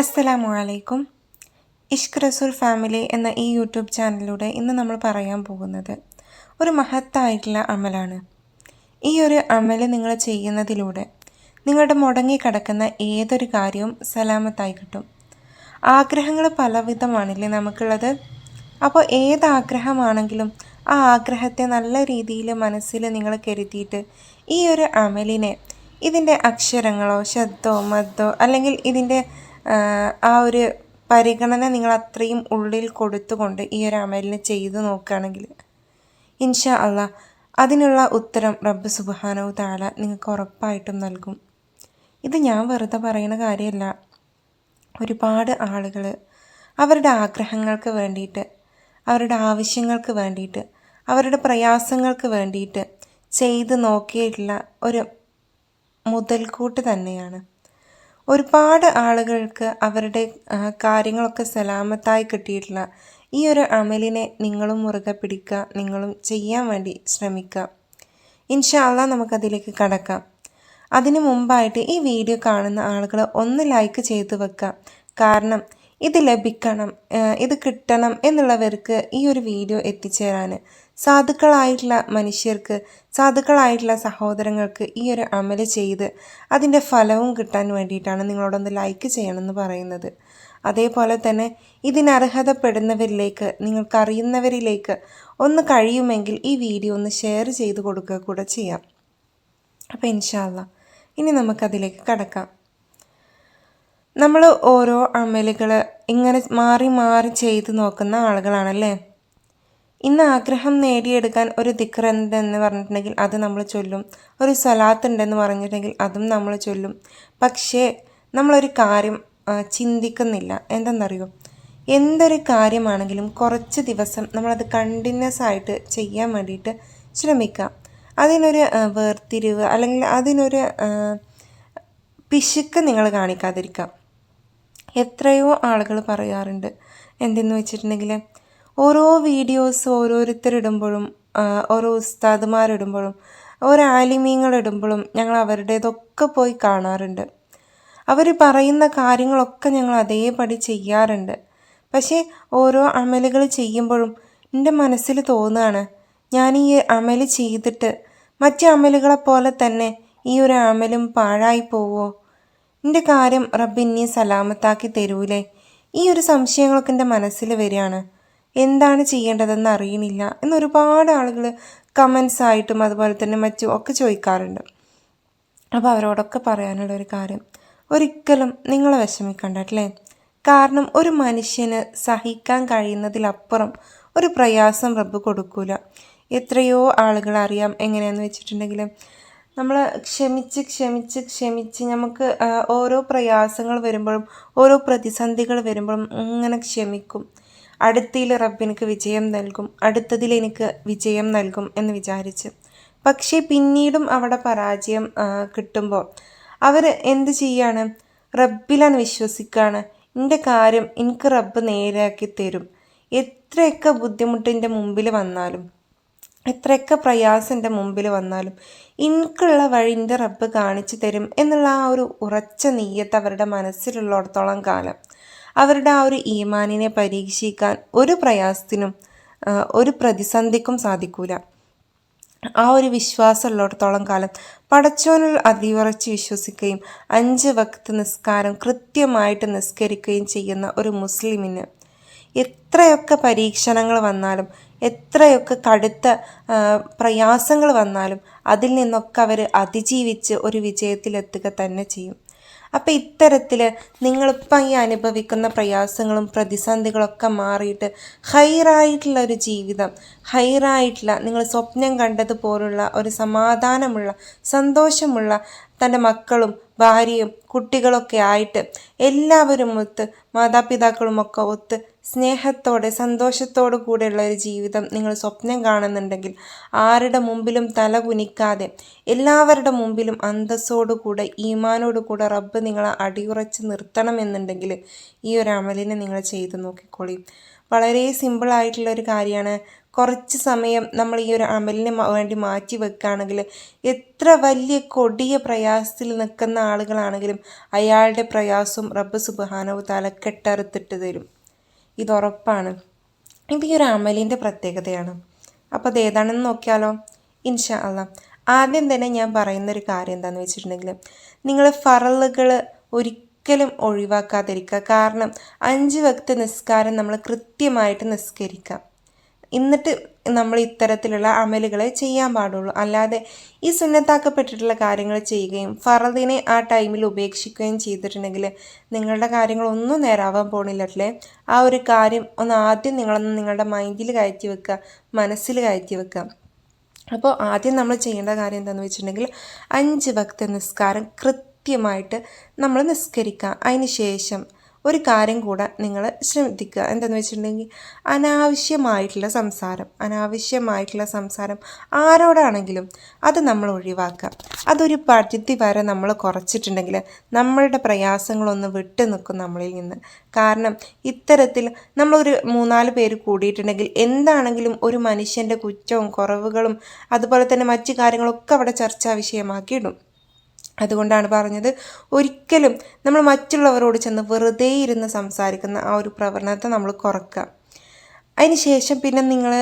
അസ്സലാമു അലൈക്കും. ഇഷ്ക് റസൂൽ ഫാമിലി എന്ന ഈ യൂട്യൂബ് ചാനലിലൂടെ ഇന്ന് നമ്മൾ പറയാൻ പോകുന്നത് ഒരു മഹത്തായിട്ടുള്ള അമലാണ്. ഈ ഒരു അമൽ നിങ്ങൾ ചെയ്യുന്നതിലൂടെ നിങ്ങളുടെ മുടങ്ങി കിടക്കുന്ന ഏതൊരു കാര്യവും സലാമത്തായി കിട്ടും. ആഗ്രഹങ്ങൾ പലവിധമാണില്ലേ നമുക്കുള്ളത്? അപ്പോൾ ഏത് ആഗ്രഹമാണെങ്കിലും ആ ആഗ്രഹത്തെ നല്ല രീതിയിൽ മനസ്സിൽ നിങ്ങൾ കരുതിയിട്ട് ഈ ഒരു അമലിനെ ഇതിന്റെ അക്ഷരങ്ങളോ ശബ്ദമോ മദ്ദോ അല്ലെങ്കിൽ ഇതിന്റെ ആ ഒരു പരിഗണന നിങ്ങൾ അത്രയും ഉള്ളിൽ കൊടുത്തുകൊണ്ട് ഈ ഒരു അമലിനെ ചെയ്തു നോക്കുകയാണെങ്കിൽ ഇൻഷാ അല്ല അതിനുള്ള ഉത്തരം റബ്ബ് സുബാനവ് താല നിങ്ങൾക്ക് ഉറപ്പായിട്ടും നൽകും. ഇത് ഞാൻ വെറുതെ പറയുന്ന കാര്യമല്ല. ഒരുപാട് ആളുകൾ അവരുടെ ആഗ്രഹങ്ങൾക്ക് വേണ്ടിയിട്ട് അവരുടെ ആവശ്യങ്ങൾക്ക് വേണ്ടിയിട്ട് അവരുടെ പ്രയാസങ്ങൾക്ക് വേണ്ടിയിട്ട് ചെയ്ത് നോക്കിയിട്ടുള്ള ഒരു മുതൽക്കൂട്ട് തന്നെയാണ്. ഒരുപാട് ആളുകൾക്ക് അവരുടെ കാര്യങ്ങളൊക്കെ സലാമത്തായി കിട്ടിയിട്ടുള്ള ഈ ഒരു അമലിനെ നിങ്ങളും മുറുകെ പിടിക്കുക നിങ്ങളും ചെയ്യാൻ വേണ്ടി ശ്രമിക്കുക ഇൻഷാല്ല നമുക്കതിലേക്ക് കടക്കാം. അതിനു മുമ്പായിട്ട് ഈ വീഡിയോ കാണുന്ന ആളുകൾ ഒന്ന് ലൈക്ക് ചെയ്തു വെക്കുക കാരണം ഇത് ലഭിക്കണം ഇത് കിട്ടണം എന്നുള്ളവർക്ക് ഈ ഒരു വീഡിയോ എത്തിച്ചേരാൻ സാധുക്കളായിട്ടുള്ള മനുഷ്യർക്ക് സാധുക്കളായിട്ടുള്ള സഹോദരങ്ങൾക്ക് ഈ ഒരു അമൽ ചെയ്ത് അതിന്റെ ഫലവും കിട്ടാൻ വേണ്ടിയിട്ടാണ് നിങ്ങളോടൊന്ന് ലൈക്ക് ചെയ്യണമെന്ന് പറയുന്നത്. അതേപോലെ തന്നെ ഇതിനർഹതപ്പെടുന്നവരിലേക്ക് നിങ്ങൾക്കറിയുന്നവരിലേക്ക് ഒന്ന് കഴിയുമെങ്കിൽ ഈ വീഡിയോ ഒന്ന് ഷെയർ ചെയ്ത് കൊടുക്കുക കൂടെ ചെയ്യാം. അപ്പോൾ ഇൻഷാല്ല ഇനി നമുക്കതിലേക്ക് കടക്കാം. നമ്മൾ ഓരോ അമലുകൾ ഇങ്ങനെ മാറി മാറി ചെയ്ത് നോക്കുന്ന ആളുകളാണല്ലേ? ഇന്ന് ആഗ്രഹം നേടിയെടുക്കാൻ ഒരു ദിക്റുണ്ടെന്ന് പറഞ്ഞിട്ടുണ്ടെങ്കിൽ അത് നമ്മൾ ചൊല്ലും. ഒരു സലാത്ത് ഉണ്ടെന്ന് പറഞ്ഞിട്ടുണ്ടെങ്കിൽ അതും നമ്മൾ ചൊല്ലും. പക്ഷേ നമ്മളൊരു കാര്യം ചിന്തിക്കുന്നില്ല. എന്തെന്നറിയോ? എന്തൊരു കാര്യമാണെങ്കിലും കുറച്ച് ദിവസം നമ്മളത് കണ്ടിന്യൂസ് ആയിട്ട് ചെയ്യാൻ വേണ്ടിയിട്ട് ശ്രമിക്കാം അതിനൊരു വേർതിരിവ് അല്ലെങ്കിൽ അതിനൊരു പിശുക്ക് നിങ്ങൾ കാണിക്കാതിരിക്കാം എത്രയോ ആളുകൾ പറയാറുണ്ട്. എന്തെന്ന് വെച്ചിട്ടുണ്ടെങ്കിൽ ഓരോ വീഡിയോസ് ഓരോരുത്തരിടുമ്പോഴും ഓരോ ഉസ്താദുമാരിടുമ്പോഴും ഓരോ ആലിമീങ്ങളിടുമ്പോഴും ഞങ്ങൾ അവരുടേതൊക്കെ പോയി കാണാറുണ്ട്. അവർ പറയുന്ന കാര്യങ്ങളൊക്കെ ഞങ്ങൾ അതേപടി ചെയ്യാറുണ്ട്. പക്ഷേ ഓരോ അമലുകൾ ചെയ്യുമ്പോഴും എന്റെ മനസ്സിൽ തോന്നുകയാണ് ഞാൻ ഈ അമൽ ചെയ്തിട്ട് മറ്റ് അമലുകളെപ്പോലെ തന്നെ ഈ ഒരു അമലും പാഴായി പോവോ? എന്റെ കാര്യം റബ്ബിന്നെ സലാമത്താക്കി തരൂലേ? ഈ ഒരു സംശയങ്ങളൊക്കെ എന്റെ മനസ്സിൽ വരികയാണ്. എന്താണ് ചെയ്യേണ്ടതെന്ന് അറിയണില്ല എന്നൊരുപാട് ആളുകൾ കമൻസ് ആയിട്ടും അതുപോലെ തന്നെ മറ്റും ഒക്കെ ചോദിക്കാറുണ്ട്. അപ്പോൾ അവരോടൊക്കെ പറയാനുള്ള ഒരു കാര്യം ഒരിക്കലും നിങ്ങളെ വിഷമിക്കണ്ട അല്ലേ? കാരണം ഒരു മനുഷ്യന് സഹിക്കാൻ കഴിയുന്നതിലപ്പുറം ഒരു പ്രയാസം റബ്ബ് കൊടുക്കൂല. എത്രയോ ആളുകൾ അറിയാം എങ്ങനെയാണെന്ന് വെച്ചിട്ടുണ്ടെങ്കിൽ നമ്മൾ ക്ഷമിച്ച് ക്ഷമിച്ച് ക്ഷമിച്ച് നമുക്ക് ഓരോ പ്രയാസങ്ങൾ വരുമ്പോഴും ഓരോ പ്രതിസന്ധികൾ വരുമ്പോഴും ഇങ്ങനെ ക്ഷമിക്കും. അടുത്തതിൽ റബ്ബ് എനിക്ക് വിജയം നൽകും അടുത്തതിൽ എനിക്ക് വിജയം നൽകും എന്ന് വിചാരിച്ച്. പക്ഷേ പിന്നീടും അവിടെ പരാജയം കിട്ടുമ്പോൾ അവർ എന്ത് ചെയ്യാണ്? റബ്ബിലാണ് വിശ്വസിക്കുകയാണ് എന്റെ കാര്യം എനിക്ക് റബ്ബ് നേരെയാക്കി തരും. എത്രയൊക്കെ ബുദ്ധിമുട്ടിന്റെ മുമ്പിൽ വന്നാലും എത്രയൊക്കെ പ്രയാസം എന്റെ മുമ്പിൽ വന്നാലും എനിക്കുള്ള വഴി എന്റെ റബ്ബ് കാണിച്ചു തരും എന്നുള്ള ആ ഒരു ഉറച്ച നീയത്ത് അവരുടെ മനസ്സിലുള്ളിടത്തോളം കാലം അവരുടെ ആ ഒരു ഈമാനിനെ പരീക്ഷിക്കാൻ ഒരു പ്രയാസത്തിനും ഒരു പ്രതിസന്ധിക്കും സാധിക്കൂല. ആ ഒരു വിശ്വാസമുള്ളിടത്തോളം കാലം പടച്ചോനിൽ അതിയുറച്ച് വിശ്വസിക്കുകയും അഞ്ച് വക്ത് നിസ്കാരം കൃത്യമായിട്ട് നിസ്കരിക്കുകയും ചെയ്യുന്ന ഒരു മുസ്ലിമിന് എത്രയൊക്കെ പരീക്ഷണങ്ങൾ വന്നാലും എത്രയൊക്കെ കടുത്ത പ്രയാസങ്ങൾ വന്നാലും അതിൽ നിന്നൊക്കെ അവർ അതിജീവിച്ച് ഒരു വിജയത്തിലെത്തുക തന്നെ ചെയ്യും. അപ്പം ഇത്തരത്തിൽ നിങ്ങളിപ്പം ഈ അനുഭവിക്കുന്ന പ്രയാസങ്ങളും പ്രതിസന്ധികളൊക്കെ മാറിയിട്ട് ഹൈറായിട്ടുള്ള ഒരു ജീവിതം ഹൈറായിട്ടുള്ള നിങ്ങൾ സ്വപ്നം കണ്ടതുപോലുള്ള ഒരു സമാധാനമുള്ള സന്തോഷമുള്ള തന്റെ മക്കളും ഭാര്യയും കുട്ടികളൊക്കെ ആയിട്ട് എല്ലാവരും ഒത്ത് മാതാപിതാക്കളുമൊക്കെ ഒത്ത് സ്നേഹത്തോടെ സന്തോഷത്തോടു കൂടെയുള്ള ഒരു ജീവിതം നിങ്ങൾ സ്വപ്നം കാണുന്നുണ്ടെങ്കിൽ ആരുടെ മുമ്പിലും തല കുനിക്കാതെ എല്ലാവരുടെ മുമ്പിലും അന്തസ്സോടുകൂടെ ഈമാനോടുകൂടെ റബ്ബ് നിങ്ങളെ അടിയുറച്ച് നിർത്തണമെന്നുണ്ടെങ്കിൽ ഈ ഒരു അമലിനെ നിങ്ങൾ ചെയ്തു നോക്കിക്കോളി. വളരെ സിമ്പിളായിട്ടുള്ള ഒരു കാര്യമാണ്. കുറച്ച് സമയം നമ്മൾ ഈ ഒരു അമലിന് വേണ്ടി മാറ്റി വെക്കുകയാണെങ്കിൽ എത്ര വലിയ കൊടിയ പ്രയാസത്തിൽ നിൽക്കുന്ന ആളുകളാണെങ്കിലും അയാളുടെ പ്രയാസവും റബ്ബ് സുബാനവും തലക്കെട്ടറുത്തിട്ട് തരും. ഇതുറപ്പാണ്. ഇത് ഈ ഒരു അമലിന്റെ പ്രത്യേകതയാണ്. അപ്പോൾ അത് ഏതാണെന്ന് നോക്കിയാലോ? ഇൻഷാ അല്ല. ആദ്യം തന്നെ ഞാൻ പറയുന്ന ഒരു കാര്യം എന്താണെന്ന് വെച്ചിട്ടുണ്ടെങ്കിൽ നിങ്ങൾ ഫറലുകൾ ഒരിക്കലും ഒഴിവാക്കാതിരിക്കുക. കാരണം അഞ്ച് വക്ത നിസ്കാരം നമ്മൾ കൃത്യമായിട്ട് നിസ്കരിക്കുക. എന്നിട്ട് നമ്മൾ ഇത്തരത്തിലുള്ള അമലുകളെ ചെയ്യാൻ പാടുള്ളൂ. അല്ലാതെ ഈ സുന്നത്താക്കപ്പെട്ടിട്ടുള്ള കാര്യങ്ങൾ ചെയ്യുകയും ഫറദിനെ ആ ടൈമിൽ ഉപേക്ഷിക്കുകയും ചെയ്തിട്ടുണ്ടെങ്കിൽ നിങ്ങളുടെ കാര്യങ്ങളൊന്നും നേരാവാൻ പോണില്ലല്ലേ ആ ഒരു കാര്യം ഒന്ന് ആദ്യം നിങ്ങളൊന്ന് നിങ്ങളുടെ മൈൻഡിൽ കയറ്റി വെക്കുക മനസ്സിൽ കയറ്റി വെക്കുക. അപ്പോൾ ആദ്യം നമ്മൾ ചെയ്യേണ്ട കാര്യം എന്താണെന്ന് വെച്ചിട്ടുണ്ടെങ്കിൽ അഞ്ച് ഭക്ത നിസ്കാരം കൃത്യമായിട്ട് നമ്മൾ നിസ്കരിക്കുക. അതിന് ശേഷം ഒരു കാര്യം കൂടെ നിങ്ങൾ ശ്രദ്ധിക്കുക. എന്താണെന്ന് വെച്ചിട്ടുണ്ടെങ്കിൽ അനാവശ്യമായിട്ടുള്ള സംസാരം അനാവശ്യമായിട്ടുള്ള സംസാരം ആരോടാണെങ്കിലും അത് നമ്മൾ ഒഴിവാക്കുക. അതൊരു പരിധി വരെ നമ്മൾ കുറച്ചിട്ടുണ്ടെങ്കിൽ നമ്മളുടെ പ്രയാസങ്ങളൊന്ന് വിട്ടു നിൽക്കും നമ്മളിൽ നിന്ന്. കാരണം ഇത്തരത്തിൽ നമ്മളൊരു മൂന്നാൽ പേര് കൂടിയിട്ടുണ്ടെങ്കിൽ എന്താണെങ്കിലും ഒരു മനുഷ്യന്റെ കുറ്റവും കുറവുകളും അതുപോലെ തന്നെ മറ്റു കാര്യങ്ങളൊക്കെ അവിടെ ചർച്ചാ വിഷയമാക്കിയിടും അതുകൊണ്ടാണ് പറഞ്ഞത് ഒരിക്കലും നമ്മൾ മറ്റുള്ളവരോട് ചെന്ന് വെറുതെ ഇരുന്ന് സംസാരിക്കുന്ന ആ ഒരു പ്രവണത നമ്മൾ കുറക്കുക. അതിന് ശേഷം പിന്നെ നിങ്ങൾ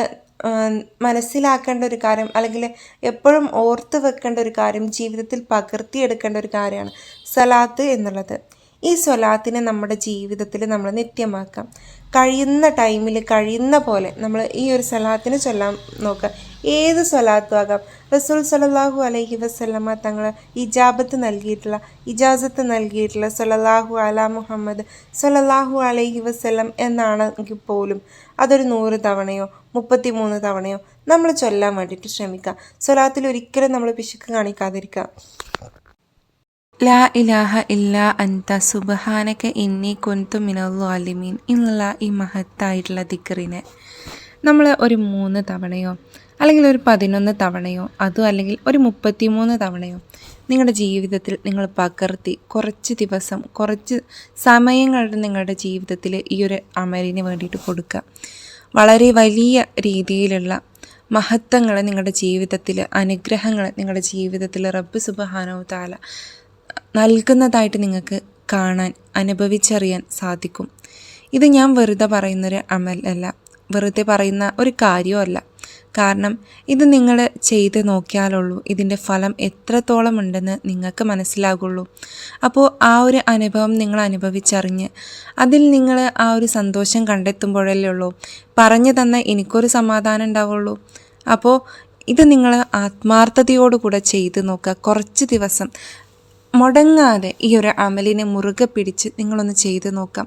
മനസ്സിലാക്കേണ്ട ഒരു കാര്യം അല്ലെങ്കിൽ എപ്പോഴും ഓർത്ത് വെക്കേണ്ട ഒരു കാര്യം ജീവിതത്തിൽ പകർത്തിയെടുക്കേണ്ട ഒരു കാര്യമാണ് സലാത്ത് എന്നുള്ളത്. ഈ സ്വലാത്തിനെ നമ്മുടെ ജീവിതത്തിൽ നമ്മൾ നിത്യമാക്കാം. കഴിയുന്ന ടൈമിൽ കഴിയുന്ന പോലെ നമ്മൾ ഈ ഒരു സലാത്തിനെ ചൊല്ലാൻ നോക്കുക. ഏത് സ്വലാത്തും ആകാം. റസൂൽ സലല്ലാഹു അലൈഹി വസ്ലമ തങ്ങൾ ഇജാബത്ത് നൽകിയിട്ടുള്ള ഇജാസത്ത് നൽകിയിട്ടുള്ള സലല്ലാഹു അല മുഹമ്മദ് സലല്ലാഹു അലൈഹി വസ്ലം എന്നാണെങ്കിൽ പോലും അതൊരു നൂറ് തവണയോ മുപ്പത്തി മൂന്ന് തവണയോ നമ്മൾ ചൊല്ലാൻ വേണ്ടിയിട്ട് ശ്രമിക്കുക. സ്വലാത്തിൽ ഒരിക്കലും നമ്മൾ പിശുക്ക് കാണിക്കാതിരിക്കുക. ലാ ഇലാഹ ഇല്ലാ അന്ത സുബഹാനക ഇന്നി കുന്തു മിനല്ലാലിമീൻ എന്നുള്ള ഈ മഹത്തായിട്ടുള്ള ദിക്കറിനെ നമ്മൾ ഒരു മൂന്ന് തവണയോ അല്ലെങ്കിൽ ഒരു പതിനൊന്ന് തവണയോ അതും അല്ലെങ്കിൽ ഒരു മുപ്പത്തിമൂന്ന് തവണയോ നിങ്ങളുടെ ജീവിതത്തിൽ നിങ്ങൾ പകർത്തി കുറച്ച് ദിവസം കുറച്ച് സമയങ്ങളുടെ നിങ്ങളുടെ ജീവിതത്തിൽ ഈ ഒരു അമലിന് വേണ്ടിയിട്ട് കൊടുക്കുക. വളരെ വലിയ രീതിയിലുള്ള മഹത്വങ്ങൾ നിങ്ങളുടെ ജീവിതത്തിൽ അനുഗ്രഹങ്ങൾ നിങ്ങളുടെ ജീവിതത്തിൽ റബ്ബ് സുബഹാനോ താല നൽകുന്നതായിട്ട് നിങ്ങൾക്ക് കാണാൻ അനുഭവിച്ചറിയാൻ സാധിക്കും. ഇത് ഞാൻ വെറുതെ പറയുന്നൊരു അമൽ അല്ല. വെറുതെ പറയുന്ന ഒരു കാര്യമല്ല കാരണം ഇത് നിങ്ങൾ ചെയ്ത് നോക്കിയാലുള്ളൂ ഇതിന്റെ ഫലം എത്രത്തോളം ഉണ്ടെന്ന് നിങ്ങൾക്ക് മനസ്സിലാകുള്ളൂ. അപ്പോൾ ആ ഒരു അനുഭവം നിങ്ങൾ അനുഭവിച്ചറിഞ്ഞ് അതിൽ നിങ്ങൾ ആ ഒരു സന്തോഷം കണ്ടെത്തുമ്പോഴല്ലേ ഉള്ളൂ. പറഞ്ഞു തന്ന എനിക്കൊരു സമാധാനം ഉണ്ടാവുള്ളൂ. അപ്പോൾ ഇത് നിങ്ങൾ ആത്മാർത്ഥതയോടുകൂടെ ചെയ്ത് നോക്കുക. കുറച്ച് ദിവസം മുടങ്ങാതെ ഈ ഒരു അമലിനെ മുറുകെ പിടിച്ച് നിങ്ങളൊന്ന് ചെയ്തു നോക്കാം.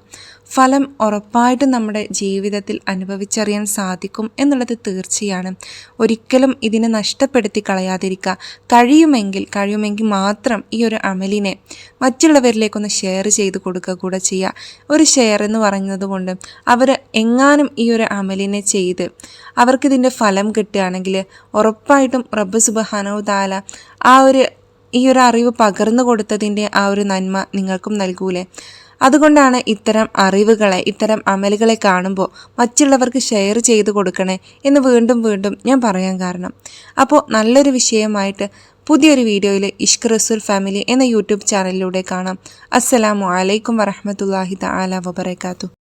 ഫലം ഉറപ്പായിട്ടും നമ്മുടെ ജീവിതത്തിൽ അനുഭവിച്ചറിയാൻ സാധിക്കും എന്നുള്ളത് തീർച്ചയാണ്. ഒരിക്കലും ഇതിനെ നഷ്ടപ്പെടുത്തി കളയാതിരിക്കുക. കഴിയുമെങ്കിൽ കഴിയുമെങ്കിൽ മാത്രം ഈ ഒരു അമലിനെ മറ്റുള്ളവരിലേക്കൊന്ന് ഷെയർ ചെയ്ത് കൊടുക്കുക കൂടെ ചെയ്യുക. ഒരു ഷെയർ എന്ന് പറയുന്നത് കൊണ്ട് അവർ എങ്ങാനും ഈ ഒരു അമലിനെ ചെയ്ത് അവർക്കിതിന്റെ ഫലം കിട്ടുകയാണെങ്കിൽ ഉറപ്പായിട്ടും റബ്ബ് സുബഹാനോ താല ആ ഒരു ഈ ഒരു അറിവ് പകർന്നു കൊടുത്തതിന്റെ ആ ഒരു നന്മ നിങ്ങൾക്കും നൽകൂലേ. അതുകൊണ്ടാണ് ഇത്തരം അറിവുകളെ ഇത്തരം അമലുകളെ കാണുമ്പോൾ മറ്റുള്ളവർക്ക് ഷെയർ ചെയ്ത് കൊടുക്കണേ എന്ന് വീണ്ടും വീണ്ടും ഞാൻ പറയാൻ കാരണം. അപ്പോൾ നല്ലൊരു വിഷയമായിട്ട് പുതിയൊരു വീഡിയോയിൽ ഇഷ്ക് റസൂൽ ഫാമിലി എന്ന യൂട്യൂബ് ചാനലിലൂടെ കാണാം. അസ്സലാമു അലൈക്കും വറഹമത്തല്ലാഹി തആല വബറകാതുഹു.